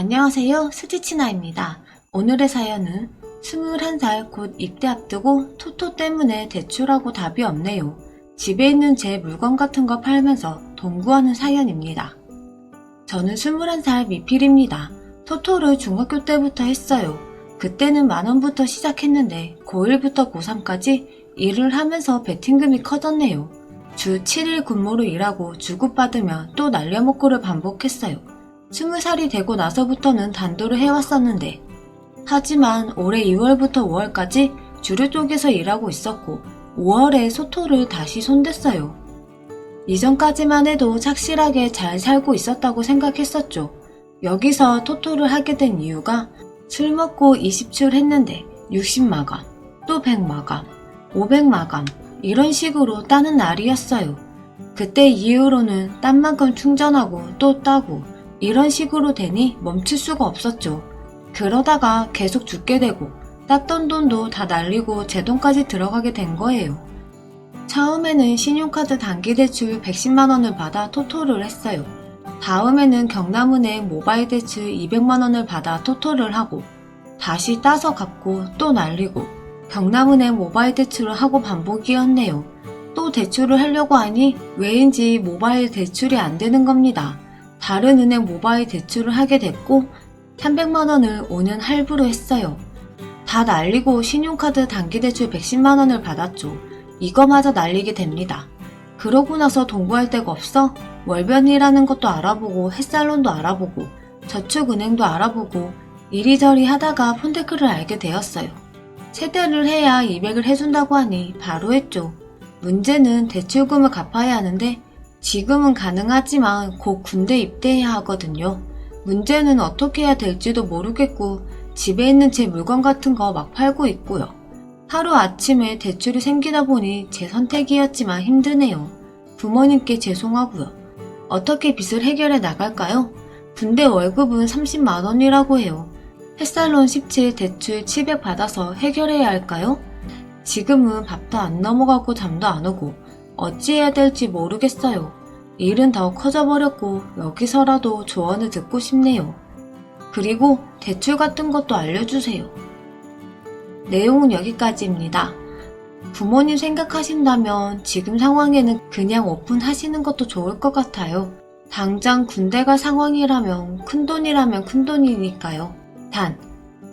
안녕하세요. 스티치나입니다. 오늘의 사연은 21살 곧 입대 앞두고 토토 때문에 대출하고 답이 없네요. 집에 있는 제 물건 같은 거 팔면서 돈 구하는 사연입니다. 저는 21살 미필입니다. 토토를 중학교 때부터 했어요. 그때는 만원부터 시작했는데 고1부터 고3까지 일을 하면서 베팅금이 커졌네요. 주 7일 근무로 일하고 주급받으면 또 날려먹고를 반복했어요. 20살이 되고 나서부터는 단도를 해왔었는데 하지만 올해 2월부터 5월까지 주류 쪽에서 일하고 있었고 5월에 소토를 다시 손댔어요. 이전까지만 해도 착실하게 잘 살고 있었다고 생각했었죠. 여기서 토토를 하게 된 이유가 술 먹고 20출 했는데 60마감, 또 100마감, 500마감 이런 식으로 따는 날이었어요. 그때 이후로는 딴 만큼 충전하고 또 따고 이런 식으로 되니 멈출 수가 없었죠. 그러다가 계속 죽게 되고 땄던 돈도 다 날리고 제 돈까지 들어가게 된 거예요. 처음에는 신용카드 단기대출 110만원을 받아 토토를 했어요. 다음에는 경남은행 모바일 대출 200만원을 받아 토토를 하고 다시 따서 갚고 또 날리고 경남은행 모바일 대출을 하고 반복이었네요. 또 대출을 하려고 하니 왜인지 모바일 대출이 안 되는 겁니다. 다른 은행 모바일 대출을 하게 됐고 300만원을 5년 할부로 했어요. 다 날리고 신용카드 단기대출 110만원을 받았죠. 이거마저 날리게 됩니다. 그러고 나서 돈 구할 데가 없어 월변이라는 것도 알아보고 햇살론도 알아보고 저축은행도 알아보고 이리저리 하다가 폰데크를 알게 되었어요. 세대를 해야 200을 해준다고 하니 바로 했죠. 문제는 대출금을 갚아야 하는데 지금은 가능하지만 곧 군대 입대해야 하거든요. 문제는 어떻게 해야 될지도 모르겠고 집에 있는 제 물건 같은 거 막 팔고 있고요. 하루 아침에 대출이 생기다 보니 제 선택이었지만 힘드네요. 부모님께 죄송하고요. 어떻게 빚을 해결해 나갈까요? 군대 월급은 30만 원이라고 해요. 햇살론 17 대출 700 받아서 해결해야 할까요? 지금은 밥도 안 넘어가고 잠도 안 오고 어찌해야 될지 모르겠어요. 일은 더 커져버렸고 여기서라도 조언을 듣고 싶네요. 그리고 대출 같은 것도 알려주세요. 내용은 여기까지입니다. 부모님 생각하신다면 지금 상황에는 그냥 오픈하시는 것도 좋을 것 같아요. 당장 군대 갈 상황이라면 큰돈이라면 큰돈이니까요. 단,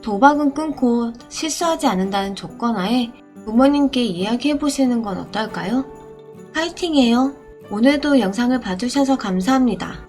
도박은 끊고 실수하지 않는다는 조건 하에 부모님께 이야기해보시는 건 어떨까요? 파이팅해요. 오늘도 영상을 봐주셔서 감사합니다.